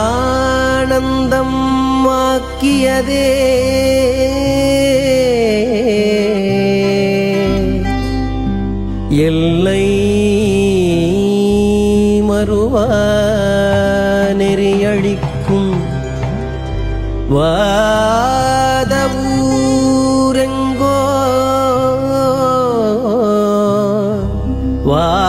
ஆனந்தம் ஆக்கியதே. எல்லை மறுவா நெறியழிக்கும் வாதவூரெங்கோ. வா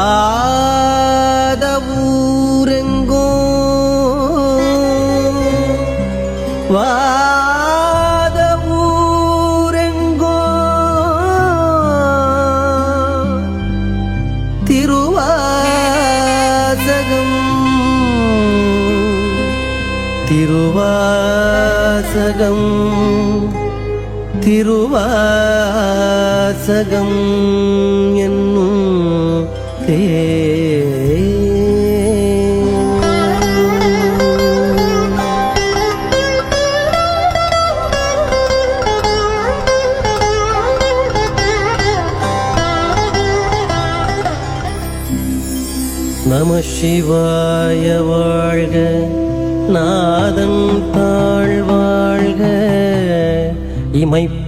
திருவாசகம் என்னும் தே நம சிவாய வாழ்க நாதன் தாழ் வாழ்க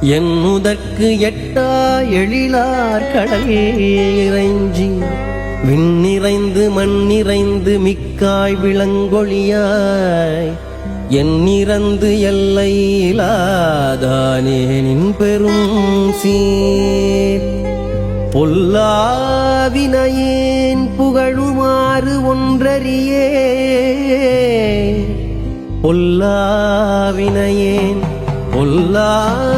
வந்தெய்தி என்னுதற்கு எட்டா எழிலார் கடல் இறைஞ்சி. விண்ணிறைந்து மண்ணிறைந்து மிக்காய் விளங்கொழியாய். எண்ணிறந்து எல்லை இலாதானே நின் பெரும் சீர். பொல்லாவினையேன் புகழுமாறு ஒன்றறியே. பொல்லாவினையேன் பொல்லா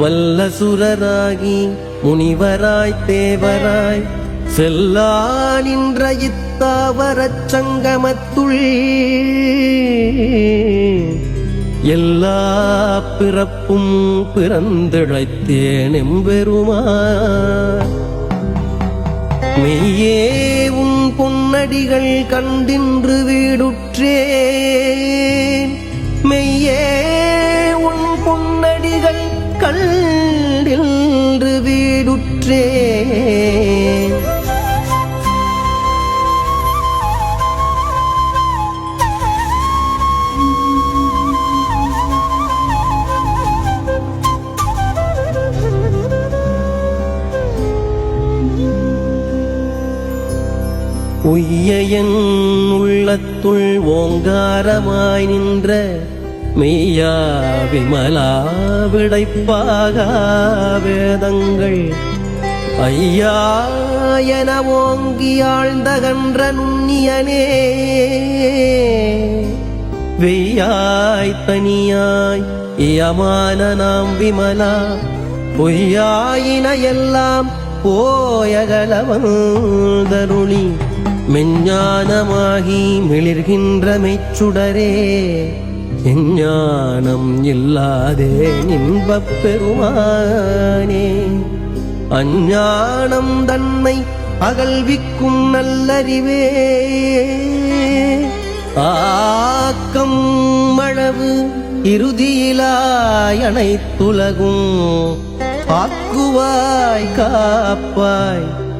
வல்லசுரராகி முனிவராய் தேவராய் செல்லா நின்ற இத்தாவரச் சங்கமத்துள். எல்லா பிறப்பும் பிறந்திழைத்தேன் எம்பெருமான். மெய்யே உன் பொன்னடிகள் கண்டின்று வீடுற்றே. உள்ளத்துள் ஓங்காரமாய் நின்ற மெய்யா விமலா விடைப்பாக வேதங்கள் ஐயா என ஓங்கி ஆழ்ந்தகன்ற நுண்ணியனே வெய்யாய் தனியாய் இயமான நாம் விமலா பொய்யாயின எல்லாம் போயகலவந்தருளி மெஞ்ஞானமாகி மிளிர்கின்ற மெச்சுடரே எஞ்ஞானம் இல்லாதே இன்பப் பெருமானே அஞ்ஞானம் தன்னை அகழ்விக்கும் நல்லறிவே ஆக்கம் மழவு இறுதியிலாய் அனைத்துலகும் ஆக்குவாய் காப்பாய்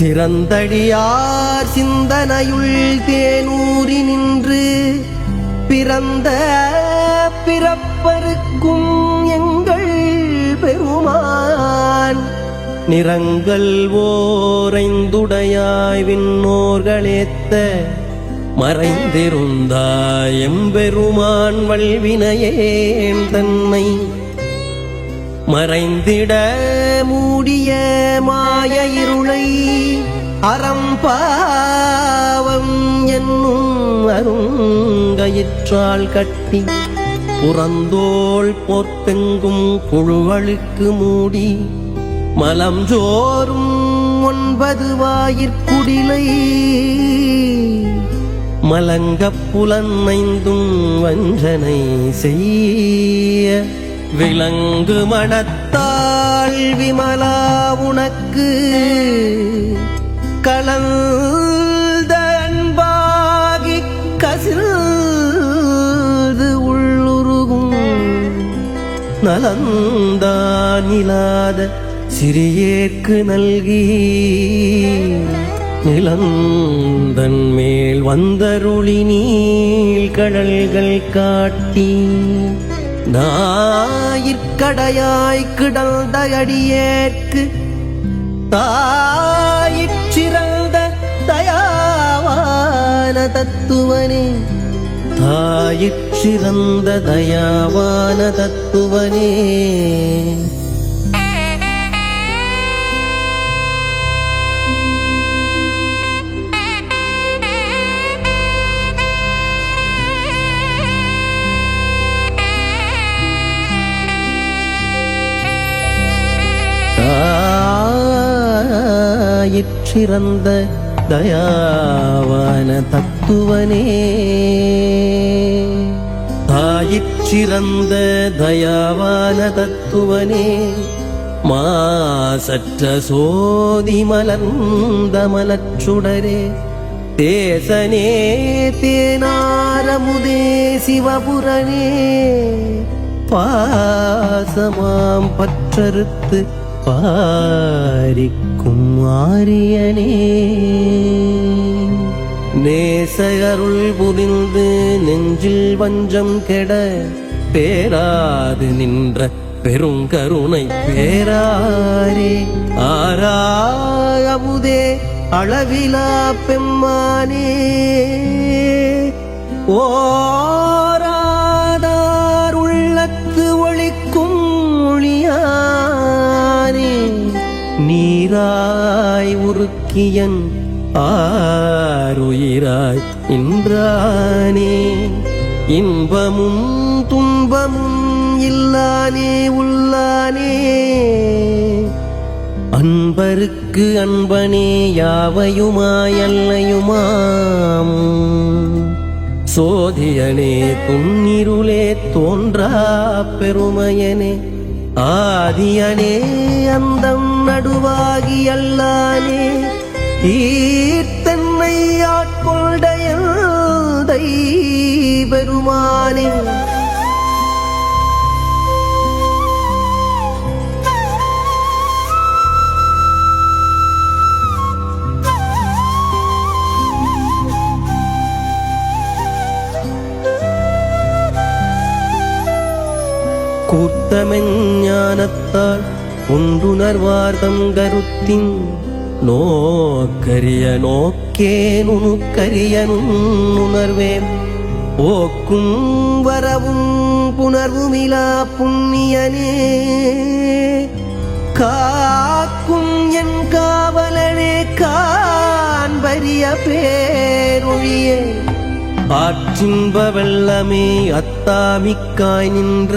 சிறந்தடியார் சிந்தனையுள் தேனூறி நின்று பிறந்த பிறப்பருக்கும் எங்கள் பெருமான். நிறங்கள் ஓரைந்துடையாய் விண்ணோர்களேத்த மறைந்திருந்தாய் எம்பெருமான் வல்வினையேன் தன்னை. மறைந்திட மூடிய மாய அறம்பாவம் என்னும் அருங்கயிற்றால் கட்டி புறந்தோள் போர்த்தெங்கும் புழுகளுக்கு மூடி மலம் ஜோறும் ஒன்பது வாயிற்குடிலை மலங்கப் புலனைந்தும் வஞ்சனை செய்ய விலங்கு மனத்தாள் விமலா உனக்கு கலந்த அன்பாகி கசிந்து உள்ளுருகும் நலந்தானிலாத சிறியேற்கு நல்கி நிலந்தன் மேல் வந்தருளி நீள் கடல்கள் காட்டி நாயிற்கடையாய் கிடந்த அடியேற்கு தா ஞான தத்துவனே தாயிற்றிறந்த தயாவான தத்துவனே தாயிற்றிறந்த தயாவான தத்துவனே தாயிற்றிறந்த தயாவான தத்துவனே மாசற்ற சோதி மலர்ந்த மலச்சுடரே தேசனே தேனாரமுதே சிவபுரனே பாசமாம் பற்றறுத்து பாரிக்கும் ஆரியனே. நேசகருள் புரிந்து நெஞ்சில் வஞ்சம் கெட பேராது நின்ற பெருங்கருணை பேராரே. ஆராயமுதே அளவிலா பெம்மானே. ஓ நீராய் உருக்கியன் ஆருயிராய் இன்றானே இன்பமும் துன்பமும் இல்லானே உள்ளானே. அன்பருக்கு அன்பனே யாவையுமாயல்லையுமாம் சோதியனே துன்னிருளே தோன்றா பெருமையனே. ஆதியனே அந்தம் நடுவாகி அல்லானே ஈர்த்தன்னை ஆட்கொண்டையல் பெருமானே ஞானத்தால் உண்டுணர்வார்தம் கருத்தின் நோக்கரிய நோக்கே நுணுக்கரிய நுண்ணுணர்வேன் ஓக்கும் வரவும் புணர்வுமிலா புண்ணியனே. காக்கும் என் காவலனே காண்பரிய பேரொழியே. ஆற்றின்ப வெள்ளமே அத்தாமிக்காய் நின்ற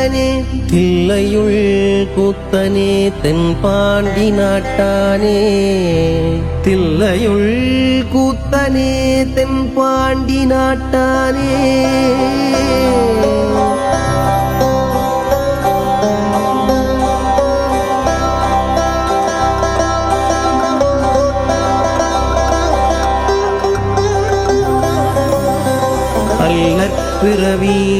தில்லையுள் கூத்தனே தென்பாண்டி நாட்டானே. தில்லையுள் கூத்தனே தென்பாண்டி நாட்டானே. அல்லற் பிறவி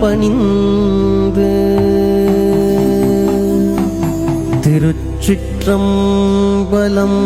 பணிந்து திருச்சிற்றம்பலம்